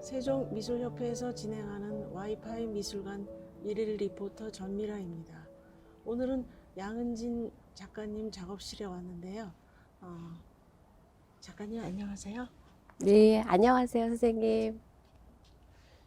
세종미술협회에서 진행하는 와이파이 미술관 일일 리포터 전미라입니다. 오늘은 양은진 작가님 작업실에 왔는데요. 어, 작가님 안녕하세요. 네, 안녕하세요, 선생님.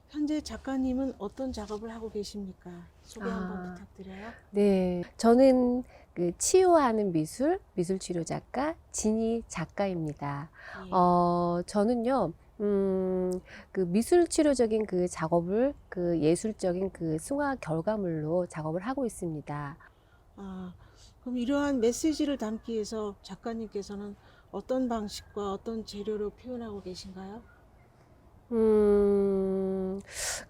현재 작가님은 어떤 작업을 하고 계십니까? 소개 한번 아. 부탁드려요. 네, 저는 그 치유하는 미술, 미술 치료 작가 진희 작가입니다. 예. 어, 저는요, 음, 그 미술 치료적인 그 작업을 그 예술적인 그 승화 결과물로 작업을 하고 있습니다. 아, 그럼 이러한 메시지를 담기 위해서 작가님께서는 어떤 방식과 어떤 재료로 표현하고 계신가요? 음,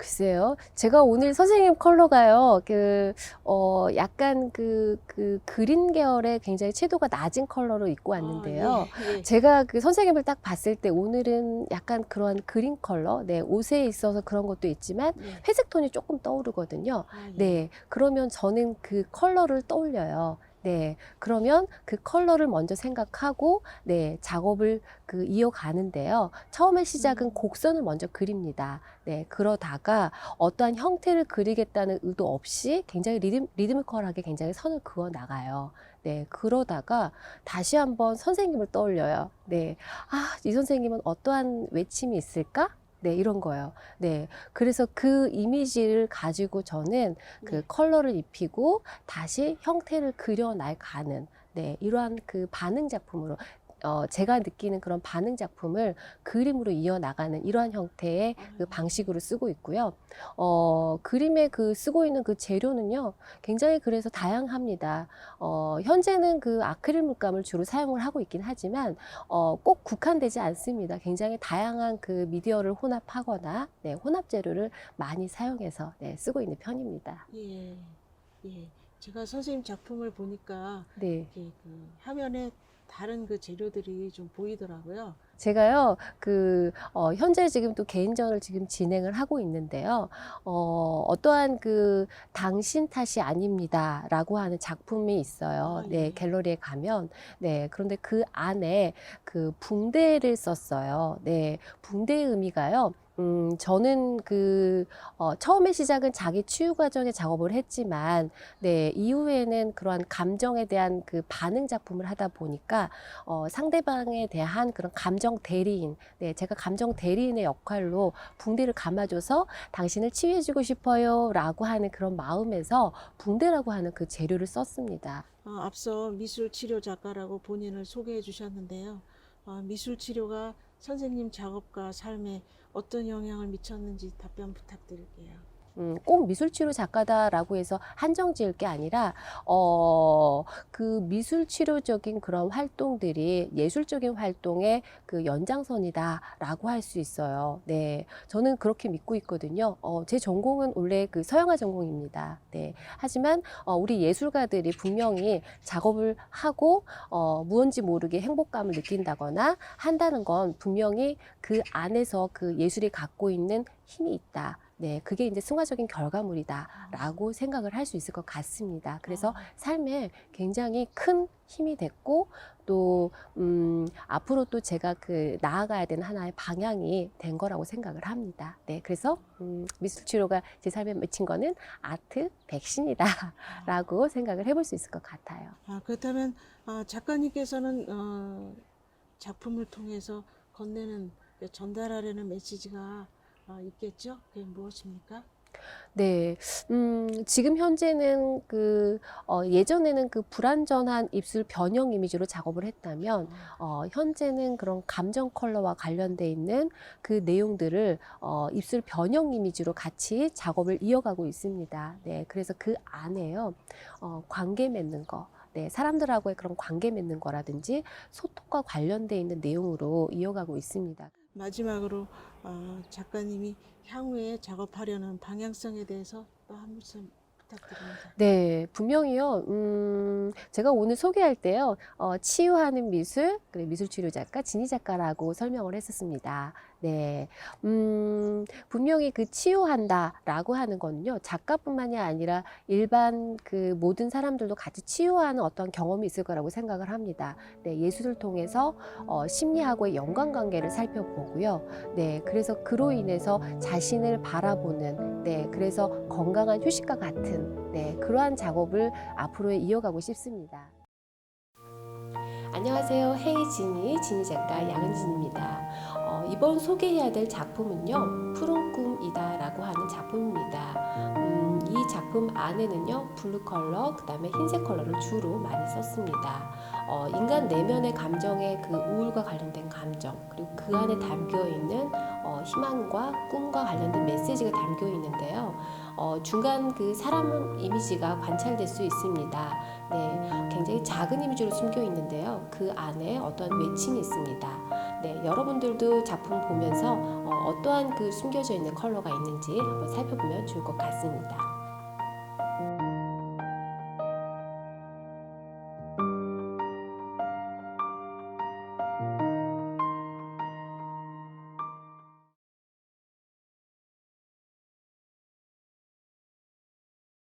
글쎄요. 제가 오늘 선생님 컬러가요, 그, 어, 약간 그, 그, 그린 계열의 굉장히 채도가 낮은 컬러로 입고 왔는데요. 아, 예, 예. 제가 그 선생님을 딱 봤을 때 오늘은 약간 그런 그린 컬러, 네, 옷에 있어서 그런 것도 있지만 예. 회색 톤이 조금 떠오르거든요. 아, 예. 네, 그러면 저는 그 컬러를 떠올려요. 네, 그러면 그 컬러를 먼저 생각하고, 네, 작업을 그 이어가는데요. 처음에 시작은 음. 곡선을 먼저 그립니다. 네, 그러다가 어떠한 형태를 그리겠다는 의도 없이 굉장히 리듬, 리드미컬하게 굉장히 선을 그어 나가요. 네, 그러다가 다시 한번 선생님을 떠올려요. 네, 아, 이 선생님은 어떠한 외침이 있을까? 네, 이런 거예요. 네, 그래서 그 이미지를 가지고 저는 그 네. 컬러를 입히고 다시 형태를 그려나가는 네, 이러한 그 반응 작품으로 어, 제가 느끼는 그런 반응 작품을 그림으로 이어나가는 이러한 형태의 그 방식으로 쓰고 있고요. 어, 그림에 그 쓰고 있는 그 재료는요, 굉장히 그래서 다양합니다. 어, 현재는 그 아크릴 물감을 주로 사용을 하고 있긴 하지만, 어, 꼭 국한되지 않습니다. 굉장히 다양한 그 미디어를 혼합하거나, 네, 혼합 재료를 많이 사용해서 네, 쓰고 있는 편입니다. 예, 예. 제가 선생님 작품을 보니까 네. 이렇게 그 화면에 다른 그 재료들이 좀 보이더라고요. 제가요, 그, 어, 현재 지금 또 개인전을 지금 진행을 하고 있는데요. 어, 어떠한 그, 당신 탓이 아닙니다. 라고 하는 작품이 있어요. 아, 네, 예. 갤러리에 가면. 네, 그런데 그 안에 그 붕대를 썼어요. 네, 붕대의 의미가요. 음, 저는 그, 어, 처음에 시작은 자기 치유 과정의 작업을 했지만, 네, 이후에는 그러한 감정에 대한 그 반응 작품을 하다 보니까, 어, 상대방에 대한 그런 감정 대리인, 네, 제가 감정 대리인의 역할로 붕대를 감아줘서 당신을 치유해주고 싶어요 라고 하는 그런 마음에서 붕대라고 하는 그 재료를 썼습니다. 어, 앞서 미술 치료 작가라고 본인을 소개해 주셨는데요. 어, 미술 치료가 선생님 작업과 삶에 어떤 영향을 미쳤는지 답변 부탁드릴게요. 음, 꼭 미술치료 작가다라고 해서 한정 지을 게 아니라, 어, 그 미술 치료적인 그런 활동들이 예술적인 활동의 그 연장선이다라고 할 수 있어요. 네. 저는 그렇게 믿고 있거든요. 어, 제 전공은 원래 그 서양화 전공입니다. 네. 하지만, 어, 우리 예술가들이 분명히 작업을 하고, 어, 무언지 모르게 행복감을 느낀다거나 한다는 건 분명히 그 안에서 그 예술이 갖고 있는 힘이 있다. 네, 그게 이제 승화적인 결과물이다라고 생각을 할 수 있을 것 같습니다. 그래서 아, 삶에 굉장히 큰 힘이 됐고 또 음, 앞으로 또 제가 그 나아가야 되는 하나의 방향이 된 거라고 생각을 합니다. 네, 그래서 음, 미술 치료가 제 삶에 맺힌 거는 아트 백신이다라고 생각을 해볼 수 있을 것 같아요. 아, 그렇다면 아, 작가님께서는 어, 작품을 통해서 건네는 전달하려는 메시지가 어, 있겠죠? 그게 무엇입니까? 네, 음, 지금 현재는 그, 어, 예전에는 그 불완전한 입술 변형 이미지로 작업을 했다면, 어, 현재는 그런 감정 컬러와 관련돼 있는 그 내용들을 어, 입술 변형 이미지로 같이 작업을 이어가고 있습니다. 네, 그래서 그 안에요, 어, 관계 맺는 거. 네, 사람들하고의 그런 관계 맺는 거라든지 소통과 관련돼 있는 내용으로 이어가고 있습니다. 마지막으로 어, 작가님이 향후에 작업하려는 방향성에 대해서 또 한 말씀 부탁드립니다. 네, 분명히요. 음, 제가 오늘 소개할 때요, 어, 치유하는 미술, 그리고 미술치료 작가, 진희 작가라고 설명을 했었습니다. 네, 음, 분명히 그 치유한다라고 하는 거는요, 작가뿐만이 아니라 일반 그 모든 사람들도 같이 치유하는 어떤 경험이 있을 거라고 생각을 합니다. 네, 예술을 통해서 어, 심리하고의 연관 관계를 살펴보고요. 네, 그래서 그로 인해서 자신을 바라보는, 네, 그래서 건강한 휴식과 같은, 네, 그러한 작업을 앞으로 이어가고 싶습니다. 안녕하세요. 헤이 진이, 진이 작가 양은진입니다. 어, 이번 소개해야 될 작품은요, 푸른 꿈이다 라고 하는 작품입니다. 음, 이 작품 안에는요, 블루 컬러, 그 다음에 흰색 컬러를 주로 많이 썼습니다. 어, 인간 내면의 감정의 그 우울과 관련된 감정, 그리고 그 안에 담겨 있는 어, 희망과 꿈과 관련된 메시지가 담겨 있는데요. 어, 중간 그 사람 이미지가 관찰될 수 있습니다. 네, 굉장히 작은 이미지로 숨겨 있는데요. 그 안에 어떠한 외침이 있습니다. 네, 여러분들도 작품 보면서 어, 어떠한 그 숨겨져 있는 컬러가 있는지 한번 살펴보면 좋을 것 같습니다.